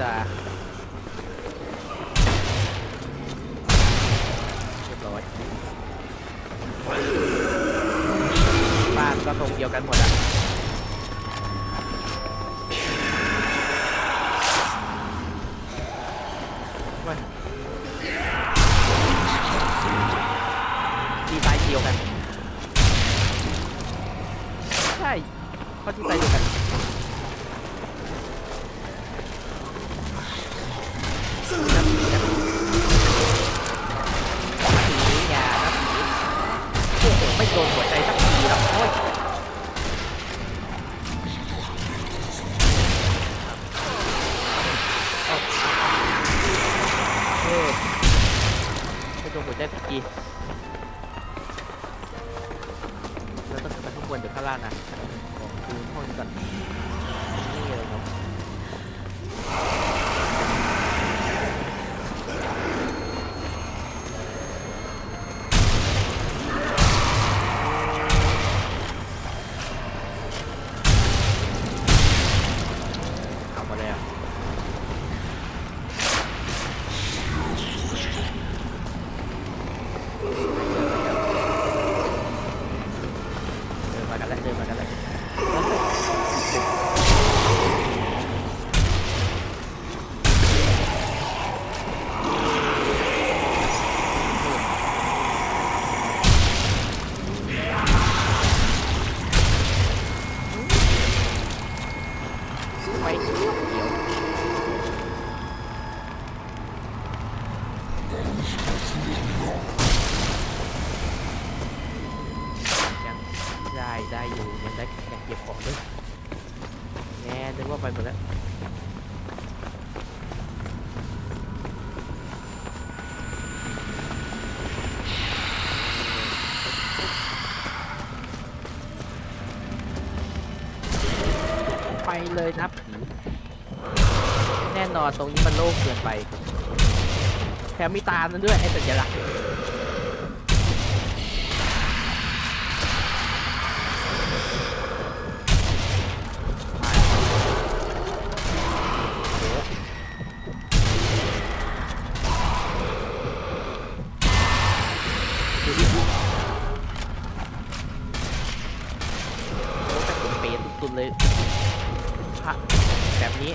จะเรียบร้อยบ้านก็ตรงเดียวกันหมดอะดีไซน์เดียวกัน ใช่เขาดีไซน์เดียวกัน ไม่โดนหัวใจสักทีแล้วต้องขึ้นไปข้างบนเดี๋ยวข้างล่างนะของดูห้องนี้ก่อน เลยนับผีแน่นอนตรงนี้มันโล่งเกินไปแถมมีตามันด้วยไอ้สัญลักษณ์ โอ้แต่ผมเป๋สุดๆเลยพระแบบนี้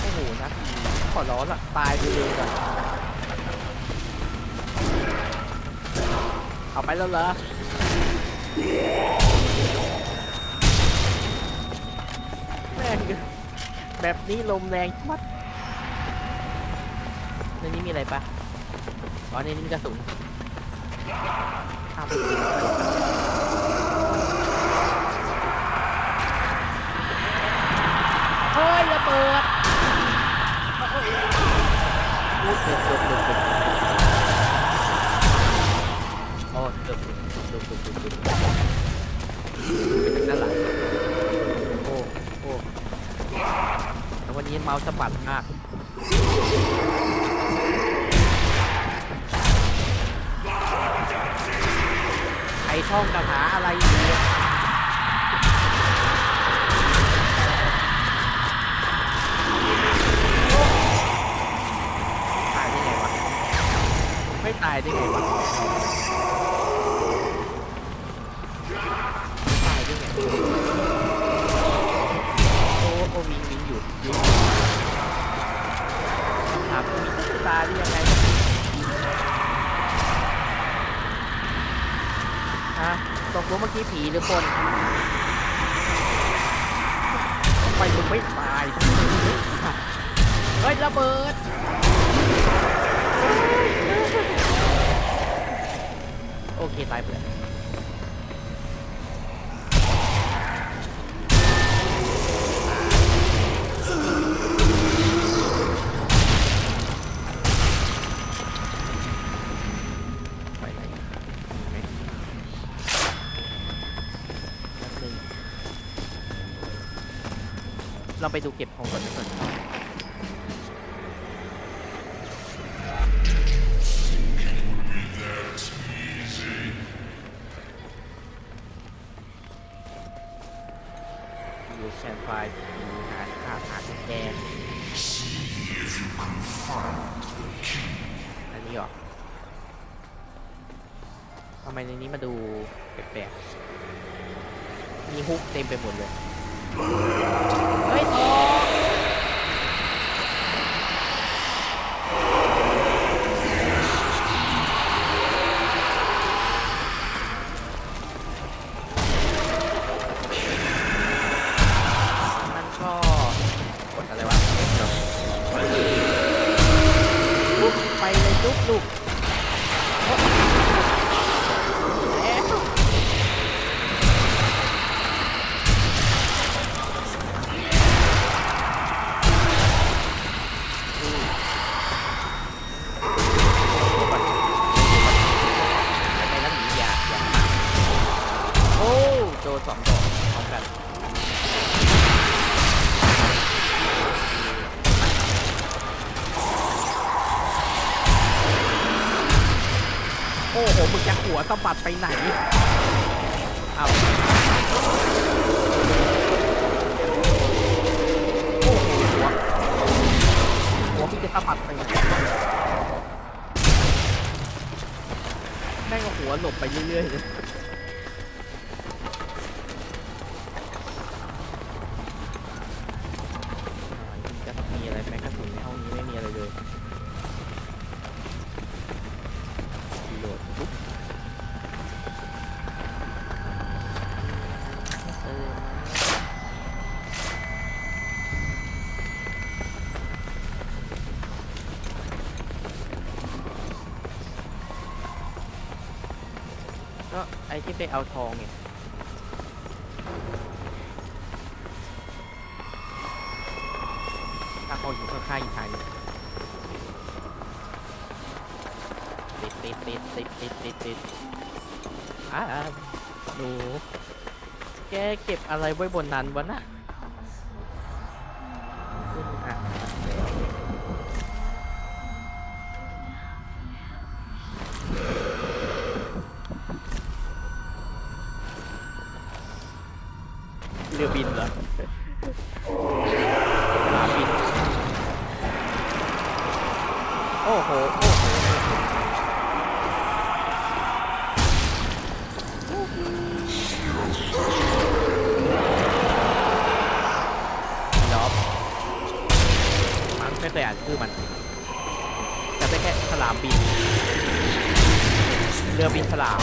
โอ้โห นะพี่ขอร้อนละตายไปเลยก่อนเอาไปแล้วเหรอแม่งแบบนี้ลมแรงมัดในนี้มีอะไรปะอ๋อในนี้มีกระสุนข้ามไป ช่องกับหาอะไรอยู่เนี่ยตายได้ไงวะ ไม่ตายได้ไงวะ ตายได้ไง โอ้โอ้วิงวิงอยู่วิงคำถามคือมีตุ๊กตาได้ยังไง ฮ รู้เมื่อกี้ผีหรือคนทำไมมึงไม่ตาย เฮ้ยระเบิด โอเค ตายไปแล้ว ไปดูเก็บของก่อนดีกว่าแอนไฟหาหาหากุญแจอันนี้เหรอทำไมในนี้มาดูแปลกๆมีฮุกเต็มไปหมดเลย โอ้โหมึงจะหัวสะบัดไปไหนเอาโอ้โหหัวหัวมึงจะสะบัดไปไหนแม่งหัวหลบไปเรื่อยๆเลย ไอ้ที่ไปเอาทองเนี่ยถ้าเขาอยู่ข้างๆอีกทางหนึงติดติดติดติดติดติดติดอ่าหนูแกเก็บอะไรไว้บนนั้นวะน่ะ รือบินเหรอสนามบิน โอ้โห โอ้โหยอบมันไม่เคยอ่านชื่อมันจำได้แค่ฉลามบิน เรือบินฉลาม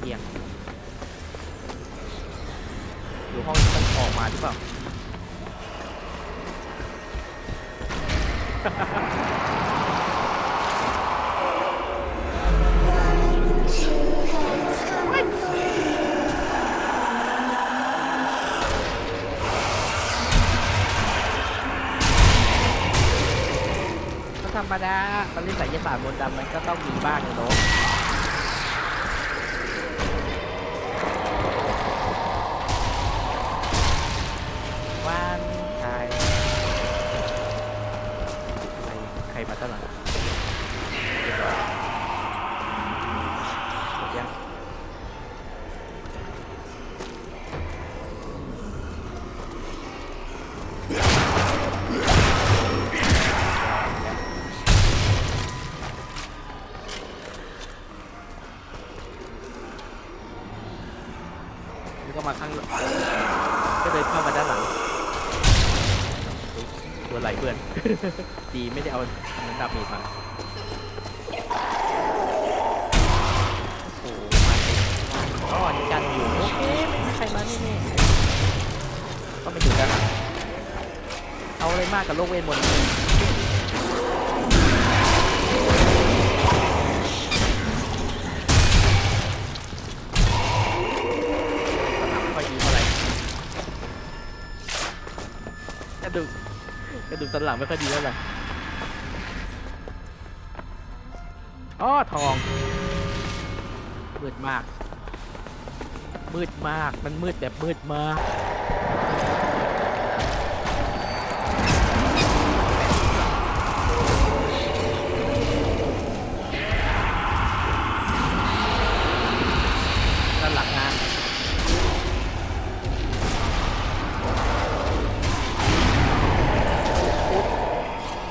เตียงอยู่ห้องที่มันออกมาหรือเปล่า ก็ธรรมดามันเล่นไสยศาสตร์มนต์ดำมันก็ต้องมีบ้างนะเนาะ ใครมาตั้งหลังเรียบร้อยหมดยังแล้วก็มาข้างหลังก็เดินเข้ามาด้านหลัง ยตัวไหลเพื่อน ดีไม่ได้เอาเหมือนดาบมีดมาโอ้โหมาเองอ๋อนี่กันอยู่ โอเค ไม่มีใครมาแน่ๆก็ไปถึงด้านหลังเอาอะไรมากกับโลกเวทมนต์สนามไม่ค่อยดีเท่าไหร่กระดู กระดูกสันหลังไม่ค่อยดีเท่าไหร่อ้อทอง มืดมาก มืดมาก มันมืดแบบมืดมาก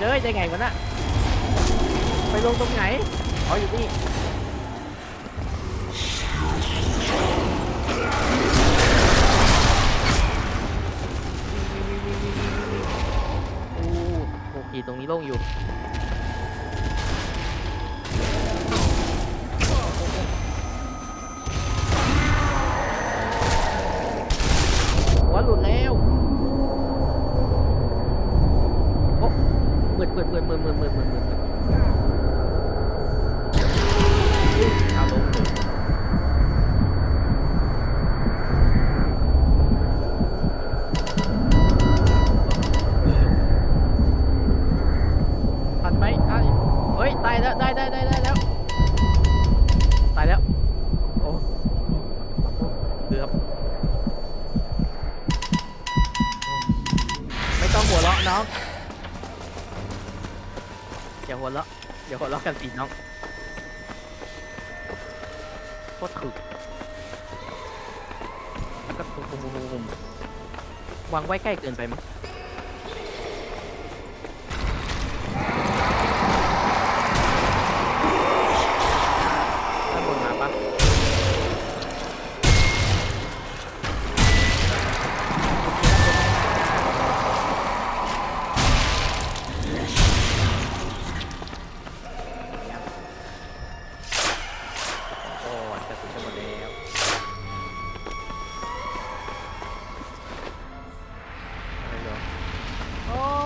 เอ้ยได้ไงวะน่ะไปลงตรงไหนอ๋ออยู่นี่โอ้โหขี่ตรงนี้โล่งอยู่ มืดมืดมืดมืดมืดมืดมืดมืดมืดอุ๊ยเอาลงลยทันไหมอะเฮ้ยตายแล้วได้ได้ได้ได้แล้วตายแล้วโอ้เกือบไม่ต้องหัวเราะน้อง ย่าหัวเราะอย่าหัวเราะกันสิน้องโคตรถึกแล้วก็ตุ้มตุ้มตุ้มตุ้มวางไว้ใกล้เกินไปมั้ง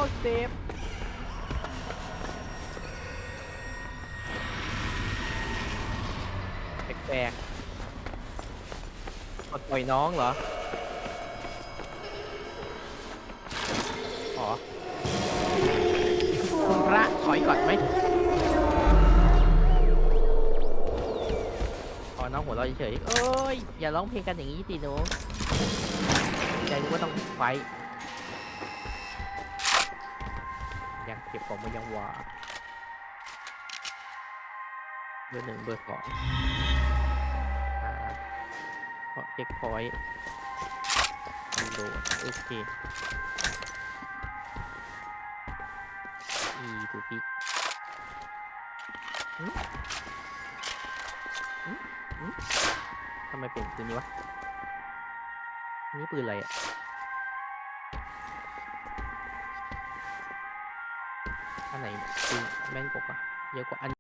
โอ้เจ็บแปลกๆกดปล่อยน้องเหรออ๋อคุณพระถอยก่อนไหมขอน้องหัวเราะเฉยๆเอ้ย อย่าร้องเพลงกันอย่างนี้สิหนูใจนึกว่าต้องไฟ เก็บของมันยังวาเบอร์หนึ่งเบอร์สองอ่าเพราะเช็คพอยต์โดดโอเคอีดูปิอืมอืมอืมทำไมเป็นปืนนี้วะ นี่ปืนอะไรอะ อันไหนปืนแม่นกว่าเยอะกว่าอัน